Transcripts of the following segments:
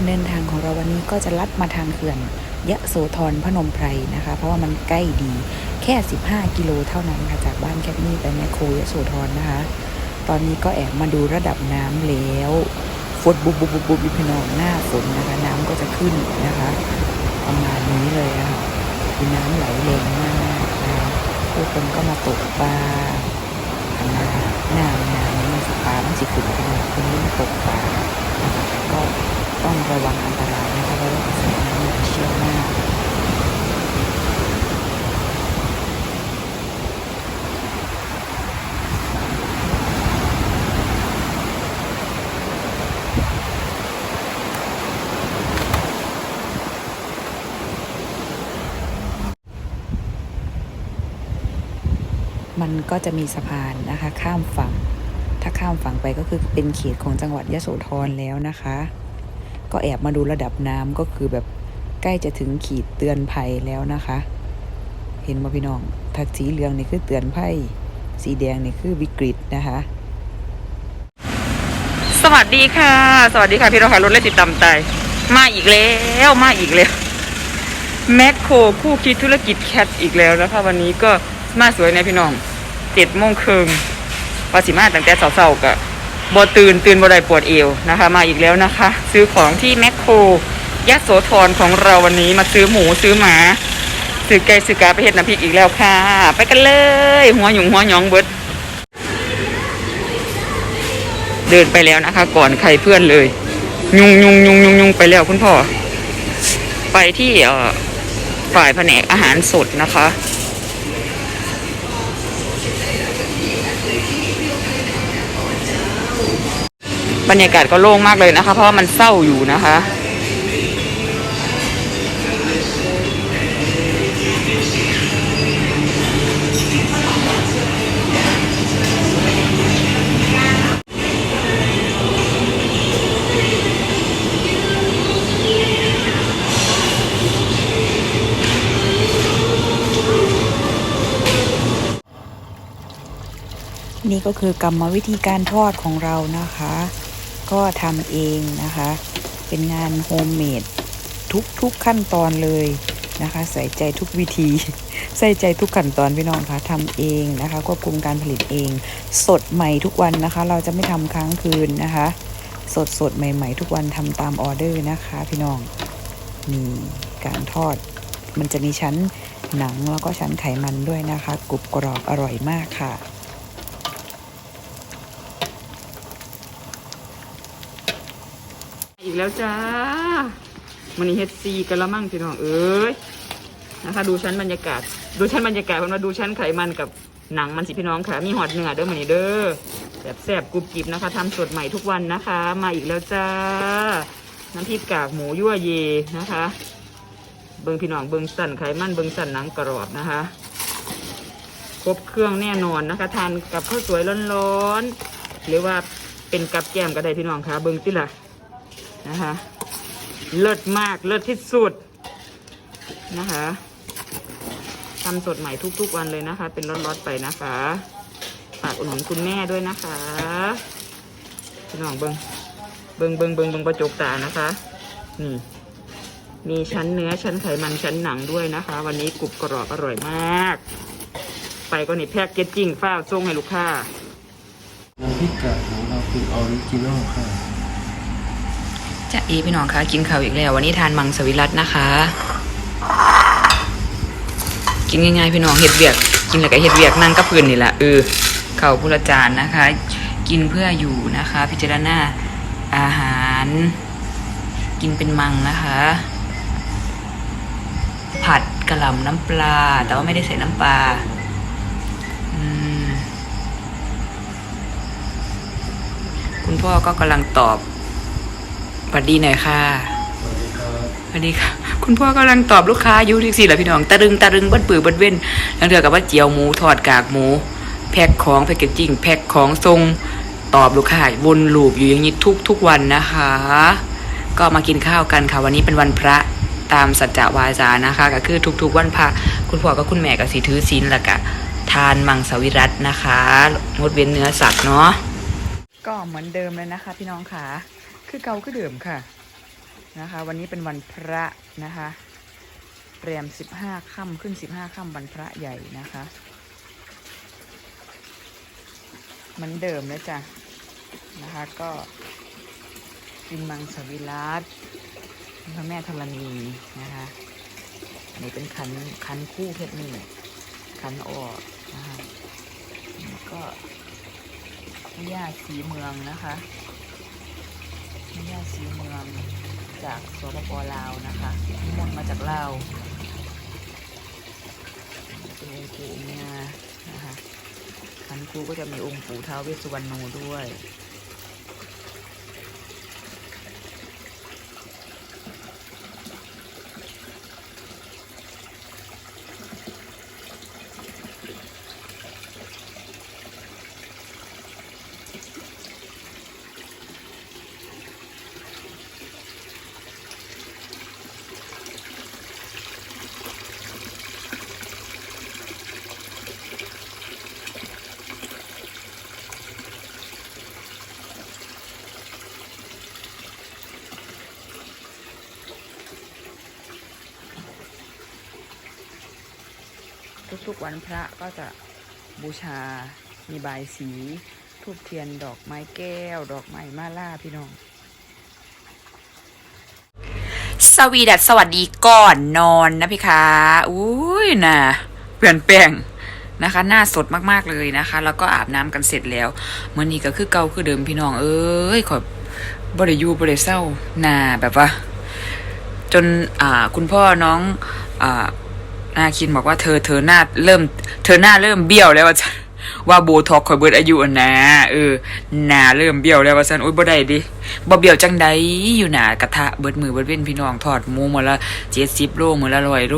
การเดินทางของเราวันนี้ก็จะลัดมาทางเขื่อนยะโสธรพนมไพรนะคะ เพราะว่ามันใกล้ดีแค่ 15 กิโลเท่านั้นค่ะจากบ้านแคทนี่ไปแมคโครยะโสธรนะคะ ตอนนี้ก็แอบมาดูระดับน้ำแล้วฝนบุบบุบบุบบุบยุพี่น้องหน้าฝนนะคะ น้ำก็จะขึ้นนะคะ ประมาณนี้เลยะค่ะคือน้ำไหลแรงมากนะคะผู้คนก็มาตกปลาทำนะคะหน้าน้านี้มันสปลามันสิขึ้นพี่น้องคนนี้มาตกปลานะคะก็ ต้องระวังอันตรายนะคะเพราะว่ากระแสน้ำมันเชี่ยวมากมันก็จะมีสะพานนะคะข้ามฝั่ง ถ้าข้ามฝั่งไปก็คือเป็นเขตของจังหวัดยะโสธรแล้วนะคะ ก็แอบมาดูระดับน้ำก็คือแบบใกล้จะถึงขีดเตือนภัยแล้วนะคะ เห็นมาพี่น้องถ้าสีเหลืองนี่คือเตือนภัย สีแดงนี่คือวิกฤตนะคะ สวัสดีค่ะ สวัสดีค่ะพี่น้องค่ะรถเล่นติดตามใจมาอีกแล้วมาอีกแล้วแมคโครคู่คิดธุรกิจแคทอีกแล้วนะคะวันนี้ก็มาสวยนะพี่น้องเจ็ดโมงครึ่งวาสิมาตั้งแต่เสาๆกับ บอตื่นตื่นบอได้ปวดเอวนะคะ มาอีกแล้วนะคะ ซื้อของที่แมคโครยะโสธรของเราวันนี้มาซื้อหมูซื้อหมาซื้อไก่ซื้อกาไปเห็ดน้ำพริกอีกแล้วค่ะ ไปกันเลย หัวหยุงหัวหยองเบิดเดินไปแล้วนะคะ ก่อนใครเพื่อนเลย ยุงยุงยุงยุงยุงไปแล้วคุณพ่อ ไปที่ฝ่ายแผนกอาหารสดนะคะ บรรยากาศก็โล่งมากเลยนะคะ เพราะว่ามันเศร้าอยู่นะคะนี่ก็คือกรรมวิธีการทอดของเรานะคะ ก็ทำเองนะคะ เป็นงานโฮมเมดทุกทุกขั้นตอนเลยนะคะ ใส่ใจทุกวิธี ใส่ใจทุกขั้นตอนพี่น้องคะทำเองนะคะควบคุมการผลิตเอง สดใหม่ทุกวันนะคะ เราจะไม่ทำค้างคืนนะคะ สดสดใหม่ ๆ ทุกวันทำตามออเดอร์นะคะ พี่น้องนี่การทอด มันจะมีชั้นหนังแล้วก็ชั้นไขมันด้วยนะคะกรุบกรอบอร่อยมากค่ะ อีก แล้วจ้ามันนี่เฮดซีกันละมั่งพี่น้องเอ้ยนะคะดูชั้นบรรยากาศ ดูชั้นบรรยากาศมันมาดูชั้นไขมันกับหนังมันสิพี่น้องค่ะ มีหอดเนื้อเด้อมันนี่เด้อแบบแซ่บกรุบกริบนะคะทำสดใหม่ทุกวันนะคะ มาอีกแล้วจ้าน้ำพริกกากหมูยั่วเยนะคะ เบิงพี่น้องเบิงสันไขมันเบิงสันหนังกรอบนะคะครบเครื่องแน่นอนนะคะ ทานกับข้าวสวยร้อนๆหรือว่าเป็นกับแก้มก็ได้พี่น้องค่ะ เบิงติล่ะ นะคะเลิศมากเลิศที่สุดนะคะทำสดใหม่ทุกๆวันเลยนะคะ เป็นรอดๆไปนะคะฝากอุดหนุนคุณแม่ด้วยนะคะพี่น้องเบิงเบิงเบิงเบิงเบิงประจกตานะคะนี่มีชั้นเนื้อชั้นไขมันชั้นหนังด้วยนะคะ วันนี้กรุบกรอบอร่อยมาก ไปก็นี่แพ็กเกจจิ้งฟ้าวส่งให้ลูกค้าน้ำพริกกากของเราคือออริจินอลค่ะ จะเอพี่น้องคะกินข้าวอีกแล้ว วันนี้ทานมังสวิรัตนะคะ กินง่ายๆพี่น้องเห็ดเบียก กินแล้วก็เห็ดเบียกนั่งกับพื้นนี่แหละเออข้าวพุละจานนะคะ กินเพื่ออยู่นะคะ พิจารณาอาหาร กินเป็นมังนะคะ ผัดกระหล่ำน้ำปลา แต่ว่าไม่ได้ใส่น้ำปลาคุณพ่อก็กำลังตอบ สวัสดีหน่อยค่ะสวัสดีครับสวัสดีค่ะ คุณพ่อกำลังตอบลูกค้าอยู่ที่สี่แหละพี่น้องตะรึงตะรึงบิ้ลปือบิ้ลเว้นแล้วเถือกับว่าเจียวหมูทอดกากหมูแพ็คของแพ็กเกจจิ้งแพ็คของทรงตอบลูกค้าวนลูปอยู่อย่างนี้ทุกทุกวันนะคะ ก็มากินข้าวกันค่ะ วันนี้เป็นวันพระตามสัจจวาจานะคะ ก็คือทุกๆวันพระคุณพ่อกับคุณแม่ก็สีถือศีลแล้วก็ทานมังสวิรัตนะคะงดเว้นเนื้อสัตว์เนาะก็เหมือนเดิมเลยนะคะ พี่น้องค่ะ คือเก่าคือเดิมค่ะนะคะ วันนี้เป็นวันพระนะคะแรมสิบห้าค่ำขึ้นสิบห้าค่ำวันพระใหญ่นะคะเหมือนเดิมนะจ๊ะนะคะก็กินมังสวิรัตพระแม่ธรณีนะคะนนี้เป็นขันขันคู่เพชรนี่ขันออกนะคะแล้วก็ย่าสีเมืองนะคะ ย่าสีเมืองจากสปปลาวนะคะนิมนต์มาจากลาวเป็นองค์ปู่เนี่ยนะคะขันคู่ก็จะมีองค์ปู่ท้าวเวสสุวรรณโนด้วย ทุกๆวันพระก็จะบูชา มีบายสีทูบเทียนดอกไม้แก้ว ดอกไม้มาล่าพี่น้อง สวีดัสสวัสดีก่อนนอนนะพี่คะอุ้ยนะเปลี่ยนแปลงนะคะ หน้าสดมากๆเลยนะคะ แล้วก็อาบน้ำกันเสร็จแล้วเมื่อนี้ก็คือเก่าคือเดิมพี่น้อง เอ้ยขอยบริยูบริเศร้านาแบบว่า จนอ่าคุณพ่อน้องอ่า นาคินบอกว่าเธอเธอหน้าเริ่ม เธอหน้าเริ่มเบี้ยวแล้วว่าว่าโบท็อกคอยเบิดอายุอะนะเออหน้าเริ่มเบี้ยวแล้วว่าสันโอ๊ยบ่ได้ดิบ่เบี้ยวจังใดอยู่หนากระทะเบิดมือเบิดเว้นพี่น้องทอดหมูมื้อละ70โลมื้อละ100โล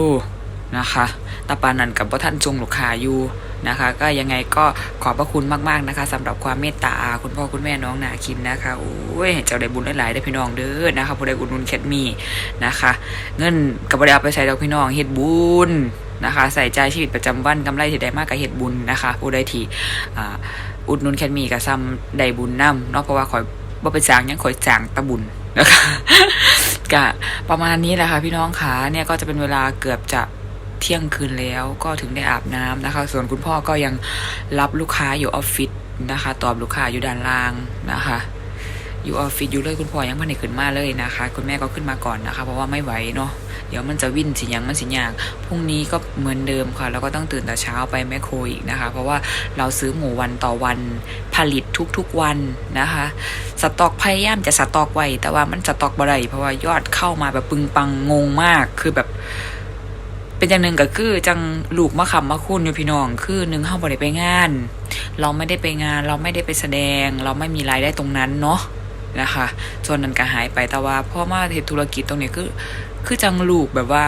นะคะตาปานนั้นกับบ่ท่านจงลูกค้าอยู่ นะคะ ก็ยังไงก็ขอบพระคุณมากๆนะคะสำหรับความเมตตาคุณพ่อคุณแม่น้องนาคินนะคะโอ้ยเจ้าได้บุญหลายๆได้พี่น้องเด้อนะคะผู้ใดอุดหนุนแคทมีนะคะ เงินก็บ่ได้เอาไปใช้ดอกพี่น้องเฮ็ดบุญนะคะ ใส่ใจชีวิตประจำวันกำไรที่ได้มากกับเฮ็ดบุญนะคะผู้ใดที่อุดหนุนแคทมีก็ซ้ำได้บุญนํเนาะเพราะว่าข่อยบ่ไปจ้างยังข่อยจ้างตะบุญนะคะก็ประมาณนี้แหละค่ะพี่น้องค่ะเนี่ยก็จะเป็นเวลาเกือบจะ เที่ยงคืนแล้วก็ถึงได้อาบน้ำนะคะ ส่วนคุณพ่อก็ยังรับลูกค้าอยู่ออฟฟิศนะคะ ตอบลูกค้าอยู่ด้านล่างนะคะ อยู่ออฟฟิศอยู่เลยคุณพ่อยังไม่ได้ขึ้นมาเลยนะคะ คุณแม่ก็ขึ้นมาก่อนนะคะ เพราะว่าไม่ไหวเนาะเดี๋ยวมันจะวิ่นสิยังมันสิยากพรุ่งนี้ก็เหมือนเดิมค่ะ แล้วก็ต้องตื่นแต่เช้าไปแมคโครอีกนะคะ เพราะว่าเราซื้อหมูวันต่อวันผลิตทุกๆวันนะคะ สต็อกพยายามจะสต็อกไว้ แต่ว่ามันสต็อกบ่ได้เพราะว่ายอดเข้ามาแบบปึงปังงงมากคือแบบ เป็นอย่างหนึ่งก็คือจังลูกมะขำมะคุณอยู่พี่น้องคือหนึ่งเข้าบ่ได้ไปงาน เราไม่ได้ไปงาน เราไม่ได้ไปแสดง เราไม่มีรายได้ตรงนั้นเนาะนะคะส่วนนั้นก็หายไปแต่ว่าพ่อมาเฮ็ดธุรกิจตรงนี้คือ คือจังลูกแบบว่า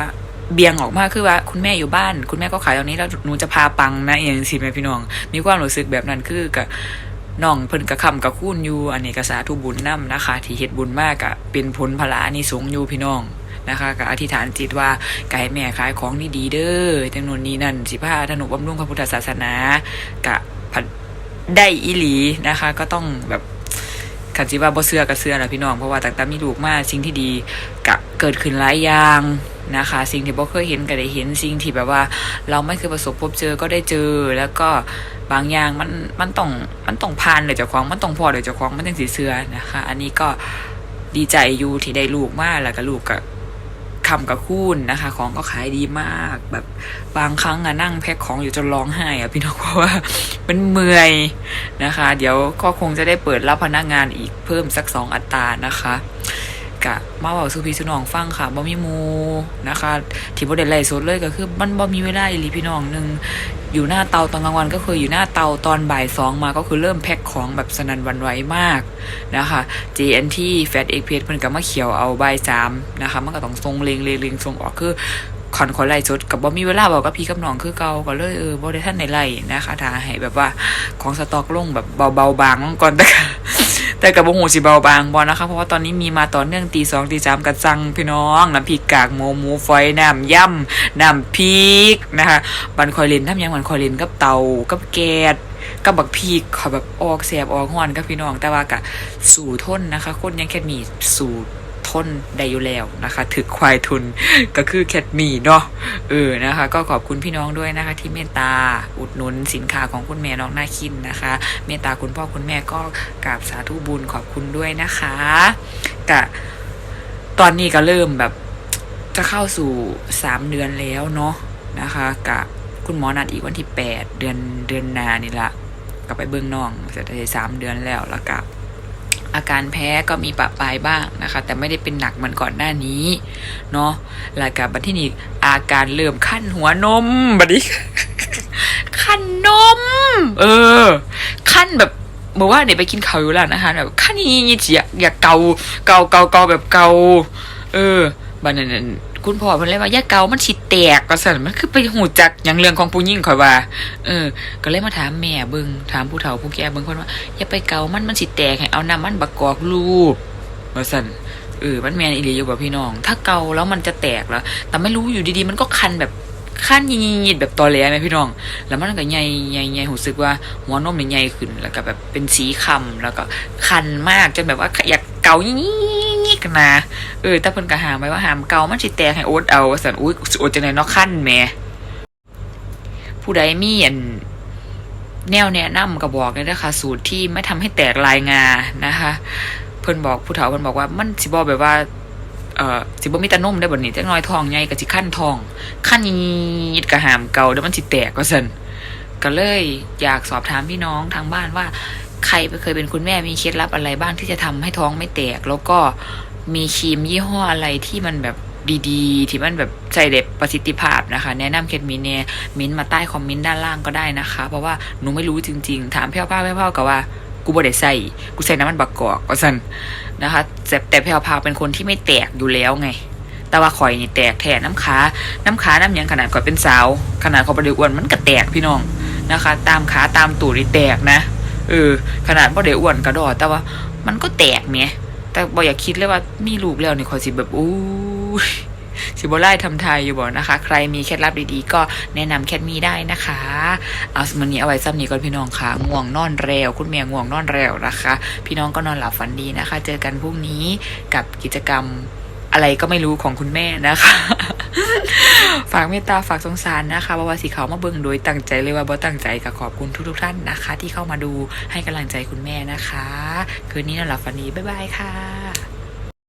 เบียงออกมาคือว่าคุณแม่อยู่บ้าน คุณแม่ก็ขายตรงนี้แล้วหนูจะพาปังนะเองสิแม่พี่น้อง มีความรู้สึกแบบนั้นคือกับน้องเพิ่นกระคำกระคุ้นอยู่อันนี้กสาธุบุญนํนะคะ ที่เฮ็ดบุญมากอะเป็นผลพลานิสงอยู่พี่น้อง นะคะก็อธิษฐานจิตว่าไก่แม่ขายของนี่ดีเด้อจังนวนนี้นั่นสิพาธนุบำรุงพระพุทธศาสนากะพัดได้อีหลีนะคะ ก็ต้องแบบขันจิว่าบ่เสื้อกับเสื้อแหละพี่น้องเพราะว่าตั้งแต่มีลูกมาสิ่งที่ดีกะเกิดขึ้นหลายอย่างนะคะ สิ่งที่บ่เคยเห็นก็ได้เห็นสิ่งที่แบบว่า เราไม่เคยประสบพบเจอก็ได้เจอ แล้วก็บางอย่างมันมันต้องมันต้องผ่านเลยเจ้าของมันต้องพอเลยเจ้าของมันต้องสีเสื้อนะคะ อันนี้ก็ดีใจอยู่ที่ได้ลูกมาแล้วก็ลูกก็ คำกับคุณนะคะ ของก็ขายดีมาก แบบบางครั้งอะนั่งแพ็คของอยู่จนร้องไห้อะพี่น้องเพราะว่ามันเมื่อยนะคะ เดี๋ยวก็คงจะได้เปิดรับพนักงานอีกเพิ่มสักสองอัตรานะคะกะมาบอกสุพีสุนองฟังค่ะบ่มีมูนะคะที่บ่ได้ไล่สดเลยก็คือมันบ่มีเวลาอีหลีพี่น้องหนึ่ง อยู่หน้าเตาตอนกลางวันก็คืออยู่หน้าเตาตอนบ่ายสองมาก็คือเริ่มแพ็คของแบบสนันวันไหวมากนะคะ JNT Fat X p a g e เพิ่นก็มาเขียวเอาบ่ายสามนะคะ มันก็ต้องทรงเลงเลงเลงทรงออกคือคอนคอยไล่สดกับบ่มีเวลาบอกกับพี่กับน้องคือเก่าก็เลยเออบ่ได้ท่านในไล่นะคะถ้าให้แบบว่าของสต็อกลงแบบเบาๆบางลงก่อนแต่ก็ แต่กับโมโหูสิเบาบางบอนะคะเพราะว่าตอนนี้มีมาต่อเนื่องตีสองตีสามกันจังพี่น้องน้ำพริกกากหมูหมูฝอยน้ำย่ำน้ำพริกนะคะบันคอยเลนทำหยังบันคอยเลนกับเตากับแกดกับบักพริกขอแบบออกแสบออกห้อนกับพี่น้องแต่ว่ากะสู่ทนนะคะคนยังแค่มีสูตร ทนได้อยู่แล้วนะคะ ถึกควายทุนก็คือแคทมีเนาะเออนะคะ ก็ขอบคุณพี่น้องด้วยนะคะ ที่เมตตาอุดหนุนสินค้าของคุณแม่น้องนาคินนะคะ เมตตาคุณพ่อคุณแม่ก็กราบสาธุบุญขอบคุณด้วยนะคะกะตอนนี้ก็เริ่มแบบจะเข้าสู่สามเดือนแล้วเนาะนะคะกะคุณหมอนัดอีกวันที่แปดเดือนเดือนนานี่ละก็ไปเบื้องนองจะได้สามเดือนแล้วแล้วกะ อาการแพ้ก็มีปะปลายบ้างนะคะ แต่ไม่ได้เป็นหนักเหมือนก่อนหน้านี้เนาะแล้วกับบัดที่นี่อาการเริ่มขั้นหัวนมบัดนี้ขั้นนม เออ ขั้นแบบเมื่อว่าเนี่ยไปกินข้าวอยู่แล้วนะคะแบบขั้นนี้เจียอยากเกาเกาเกาเกาแบบเกา เออบัดนั้น คุณพ่อเพิ่นเลยว่ายาเกามันสิแตกก็สั่นมันคือไปหูจักอย่างเรื่องของผู้หญิงข่อยว่า เออ ก็เลยมาถามแม่เบิงถามผู้เฒ่าผู้แก่เบิงคนว่าอย่าไปเกามันมันสิแตกให้เอาน้ำมันบักกอกรูปมาสั่นเออมันแมนอีหลีอยู่กับพี่น้อง ถ้าเกาแล้วมันจะแตกแล้ว แต่ไม่รู้อยู่ดีๆ มันก็คันแบบคันยิดๆแบบตอแหลไหมพี่น้อง แล้วมันก็ใหญ่ใหญ่ใหญ่หูสึกว่าหัวนมเนี่ยใหญ่ขึ้น แล้วก็แบบเป็นสีคำแล้วก็คันมากจนแบบว่าอยากเกายิ กๆนะเออแต่เพิ่นก็หามไว้ว่าหามเกามันสิแตกให้โอ๊ตเอาสันอุ้ยโอ๊ตจังไดเนาะคันแหม่ผู้ใดมีอันแนวแนะนำก็บอกเลยนะคะสูตรที่ไม่ทำให้แตกลายงานะคะ เพิ่นบอกผู้เฒ่าเพิ่นบอกว่ามันสิบ่แบบว่าเอ่อสิบ่มีตะนุ่มได้บ่นี่จักน้อยทองใหญ่ก็สิขั้นทองขั้นยีดกระหามเก่าเดี๋ยวมันสิแตกก็ซั่นก็เลยอยากสอบถามพี่น้องทางบ้านว่า ใครเคยเป็นคุณแม่มีเคล็ดลับอะไรบ้างที่จะทำให้ท้องไม่แตก แล้วก็ มีครีมยี่ห้ออะไรที่มันแบบดีๆ ที่มันแบบใจเด็ดประสิทธิภาพนะคะ แนะนำเคมีเนี่ยมิ้นมาใต้คอมเมนต์ด้านล่างก็ได้นะคะ เพราะว่าหนูไม่รู้จริงๆ ถามเพี้ยวๆเพี้ยวๆกับว่ากูบ่ได้ใส่กูใส่น้ำมันบักกอกก็สันนะคะแต่แต่แพรวพาเป็นคนที่ไม่แตกอยู่แล้วไง แต่ว่าข่อยนี่แตกแทนน้ำขา น้ำขาน้ำยังขนาดข่อยเป็นสาว ขนาดข่อยบริอ้วนมันก็แตกพี่น้องนะคะ ตามขาตามตูดนี่แตกนะเออขนาดบ่ได้อ้วนกระดอแต่ว่ามันก็แตกเมีย แต่บออยากคิดเลยว่ามีลูกแล้วนี่ข่อยสิแบบอู้สิบไล่ทำทายอยู่บ่นะคะ ใครมีเคล็ดลับดีๆ ก็แนะนำแคทมีได้นะคะ เอาสมันนี้เอาไว้ซ้ำนี้ก่อนพี่น้องค่ะ ง่วงนอนเร็ว คุณแม่ง่วงนอนเร็วนะคะ พี่น้องก็นอนหลับฝันดีนะคะ เจอกันพรุ่งนี้กับกิจกรรม อะไรก็ไม่รู้ของคุณแม่นะคะ ฝากเมตตาฝากสงสารนะคะบาวาสีเขามาเบิ่งโดยตั้งใจเลยว่าบ่ตั้งใจกับขอบคุณทุกๆท่านนะคะ ที่เข้ามาดูให้กำลังใจคุณแม่นะคะ คืนนี้นอนหลับฝันดีบ๊ายบายค่ะ